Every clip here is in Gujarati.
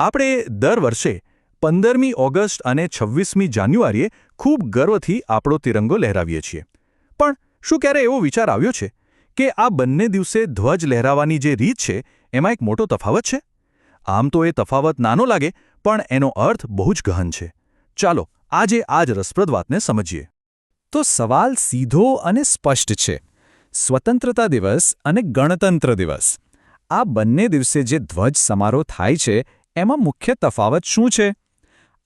આપણે દર વર્ષે પંદરમી ઓગસ્ટ અને છવ્વીસમી જાન્યુઆરીએ ખૂબ ગર્વથી આપણો તિરંગો લહેરાવીએ છીએ. પણ શું ક્યારે એવો વિચાર આવ્યો છે કે આ બંને દિવસે ધ્વજ લહેરાવાની જે રીત છે, એમાં એક મોટો તફાવત છે? આમ તો એ તફાવત નાનો લાગે, પણ એનો અર્થ બહુ જ ગહન છે. ચાલો, આજે આ જ રસપ્રદ વાતને સમજીએ. તો સવાલ સીધો અને સ્પષ્ટ છે. સ્વતંત્રતા દિવસ અને ગણતંત્ર દિવસ. આ બંને દિવસે જે ધ્વજ સમારોહ થાય છે એમાં મુખ્ય તફાવત શું છે?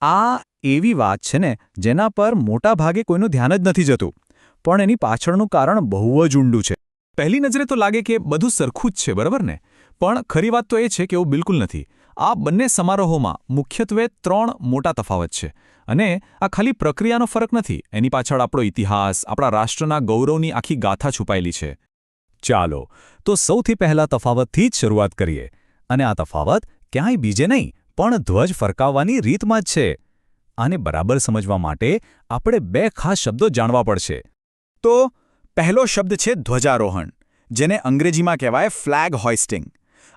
આ એવી વાત છે ને, જેના પર મોટા ભાગે કોઈનું ધ્યાન જ નથી જતું, પણ એની પાછળનું કારણ બહુ જ ઊંડું છે. પહેલી નજરે તો લાગે કે બધું સરખું જ છે, બરાબર ને? પણ ખરી વાત તો એ છે કે એવું બિલકુલ નથી. આ બંને સમારોહોમાં મુખ્યત્વે ત્રણ મોટા તફાવત છે અને આ ખાલી પ્રક્રિયાનો ફરક નથી. એની પાછળ આપણો ઇતિહાસ, આપણા રાષ્ટ્રના ગૌરવની આખી ગાથા છુપાયેલી છે. ચાલો, તો સૌથી પહેલા તફાવતથી જ શરૂઆત કરીએ. અને આ તફાવત ક્યાંય બીજે નહીં, પણ ધ્વજ ફરકાવવાની રીતમાં જ છે. આને બરાબર સમજવા માટે આપણે બે ખાસ શબ્દો જાણવા પડશે. તો, પહેલો શબ્દ છે ધ્વજારોહણ, જેને અંગ્રેજીમાં કહેવાય ફ્લેગ હોઇસ્ટિંગ,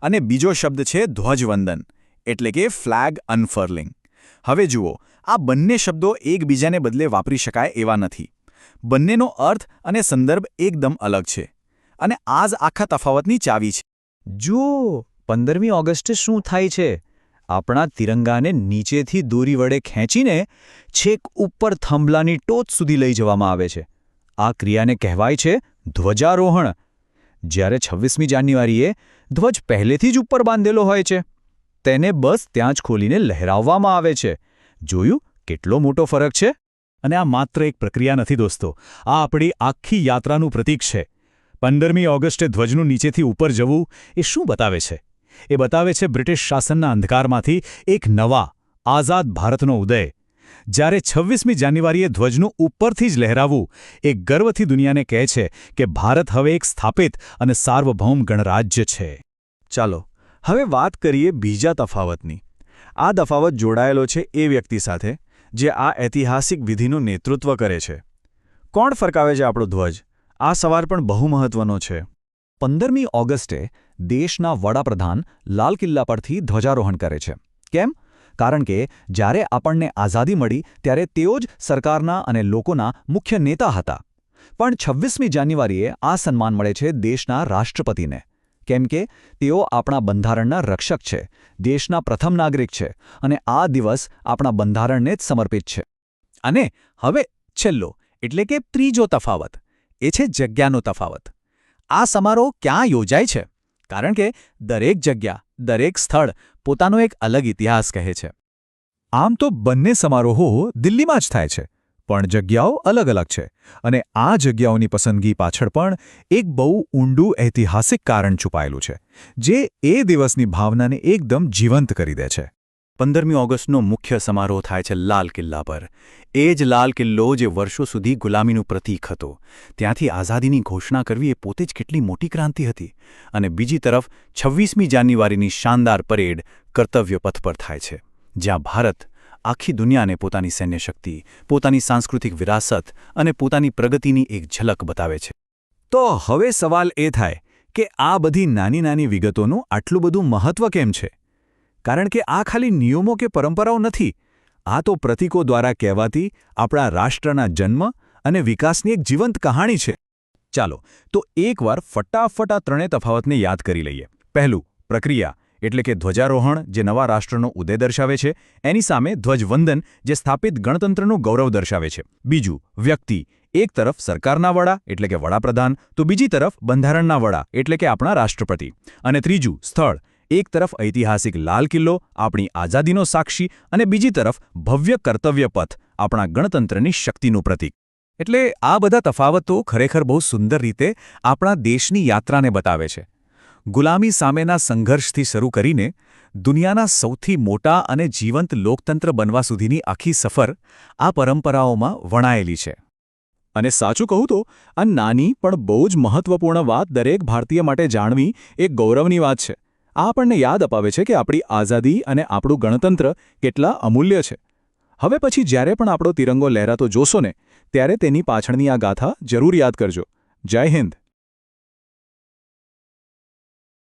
અને બીજો શબ્દ છે ધ્વજવંદન, એટલે કે ફ્લેગ અનફર્લિંગ. હવે જુઓ, આ બંને શબ્દો એકબીજાને બદલે વાપરી શકાય એવા નથી. બંનેનો અર્થ અને સંદર્ભ એકદમ અલગ છે. અને આ આખા તફાવતની ચાવી છે. જુઓ! પંદરમી ઓગસ્ટે શું થાય છે? આપણા તિરંગાને નીચેથી દોરી વડે ખેંચીને છેક ઉપર થંભલાની ટોચ સુધી લઈ જવામાં આવે છે. આ ક્રિયાને કહેવાય છે ધ્વજારોહણ. જ્યારે છવ્વીસમી જાન્યુઆરીએ ધ્વજ પહેલેથી જ ઉપર બાંધેલો હોય છે, તેને બસ ત્યાં જ ખોલીને લહેરાવવામાં આવે છે. જોયું? કેટલો મોટો ફરક છે? અને આ માત્ર એક પ્રક્રિયા નથી દોસ્તો, આ આપણી આખી યાત્રાનું પ્રતીક છે. પંદરમી ઓગસ્ટે ધ્વજનું નીચેથી ઉપર જવું એ શું બતાવે છે? એ બતાવે છે બ્રિટિશ શાસનના અંધકારમાંથી એક નવા, આઝાદ ભારતનો ઉદય. જ્યારે છવ્વીસમી જાન્યુઆરીએ ધ્વજનું ઉપરથી જ લહેરાવવું, એ ગર્વથી દુનિયાને કહે છે કે ભારત હવે એક સ્થાપિત અને સાર્વભૌમ ગણરાજ્ય છે. ચાલો, હવે વાત કરીએ બીજા તફાવતની. આ તફાવત જોડાયેલો છે એ વ્યક્તિ સાથે, જે આ ઐતિહાસિક વિધિનું નેતૃત્વ કરે છે. કોણ ફરકાવે છે આપણો ધ્વજ? આ સવાલ પણ બહુ મહત્વનો છે. પંદરમી ઓગસ્ટે દેશના વડાપ્રધાન લાલ કિલ્લા પરથી ધ્વજારોહણ કરે છે. કેમ? કારણ કે જ્યારે આપણને આઝાદી મળી, ત્યારે તેઓ જ સરકારના અને લોકોના મુખ્ય નેતા હતા. પણ છવ્વીસમી જાન્યુઆરીએ આ સન્માન મળે છે દેશના રાષ્ટ્રપતિને. કેમ કે તેઓ આપણા બંધારણના રક્ષક છે, દેશના પ્રથમ નાગરિક છે અને આ દિવસ આપણા બંધારણને જ સમર્પિત છે. અને હવે છેલ્લો, એટલે કે ત્રીજો તફાવત. એ છે જગ્યાનો તફાવત. આ સમારોહ ક્યાં યોજાય છે? કારણ કે દરેક જગ્યા, દરેક સ્થળ પોતાનો એક અલગ ઇતિહાસ કહે છે. આમ તો બંને સમારોહો દિલ્હીમાં જ થાય છે, પણ જગ્યાઓ અલગ અલગ છે અને આ જગ્યાઓની પસંદગી પાછળ પણ એક બહુ ઊંડું ઐતિહાસિક કારણ છુપાયેલું છે, જે એ દિવસની ભાવનાને એકદમ જીવંત કરી દે છે. પંદરમી ઓગસ્ટનો મુખ્ય સમારોહ થાય છે લાલ કિલ્લા પર. એ જ લાલ કિલ્લો જે વર્ષો સુધી ગુલામીનું પ્રતીક હતો. ત્યાંથી આઝાદીની ઘોષણા કરવી એ પોતે જ કેટલી મોટી ક્રાંતિ હતી. અને બીજી તરફ, છવ્વીસમી જાન્યુઆરીની શાનદાર પરેડ કર્તવ્ય પથ પર થાય છે. જ્યાં ભારત આખી દુનિયાને પોતાની સૈન્ય શક્તિ પોતાની સાંસ્કૃતિક વિરાસત અને પોતાની પ્રગતિની એક ઝલક બતાવે છે. તો હવે સવાલ એ થાય કે આ બધી નાની નાની વિગતોનું આટલું બધું મહત્વ કેમ છે? કારણ કે આ ખાલી નિયમો કે પરંપરાઓ નથી. આ તો પ્રતીકો દ્વારા કહેવાતી આપણા રાષ્ટ્રના જન્મ અને વિકાસની એક જીવંત કહાણી છે. ચાલો, તો એકવાર ફટાફટ આ ત્રણેય તફાવતને યાદ કરી લઈએ. પહેલું, પ્રક્રિયા, એટલે કે ધ્વજારોહણ, જે નવા રાષ્ટ્રનો ઉદય દર્શાવે છે, એની સામે ધ્વજવંદન, જે સ્થાપિત ગણતંત્રનું ગૌરવ દર્શાવે છે. બીજું, વ્યક્તિ, એક તરફ સરકારના વડા, એટલે કે વડાપ્રધાન, તો બીજી તરફ બંધારણના વડા, એટલે કે આપણા રાષ્ટ્રપતિ. અને ત્રીજું, સ્થળ એક તરફ ઐતિહાસિક લાલ કિલ્લો, આપણી આઝાદીનો સાક્ષી અને બીજી તરફ ભવ્ય કર્તવ્ય પથ, આપણા ગણતંત્રની શક્તિનું પ્રતીક. એટલે આ બધા તફાવતો ખરેખર બહુ સુંદર રીતે આપણા દેશની યાત્રાને બતાવે છે. ગુલામી સામેના સંઘર્ષથી શરૂ કરીને દુનિયાના સૌથી મોટા અને જીવંત લોકતંત્ર બનવા સુધીની આખી સફર આ પરંપરાઓમાં વણાયેલી છે. અને સાચું કહું તો, આ નાની પણ બહુ જ મહત્વપૂર્ણ વાત દરેક ભારતીય માટે જાણવી એક ગૌરવની વાત છે. આપણને યાદ અપાવે છે કે આપણી આઝાદી અને આપણું ગણતંત્ર કેટલા અમૂલ્ય છે. હવે પછી જ્યારે પણ આપણો તિરંગો લહેરાતો જોશો ને, ત્યારે તેની પાછળની આ ગાથા જરૂર યાદ કરજો. જય હિન્દ.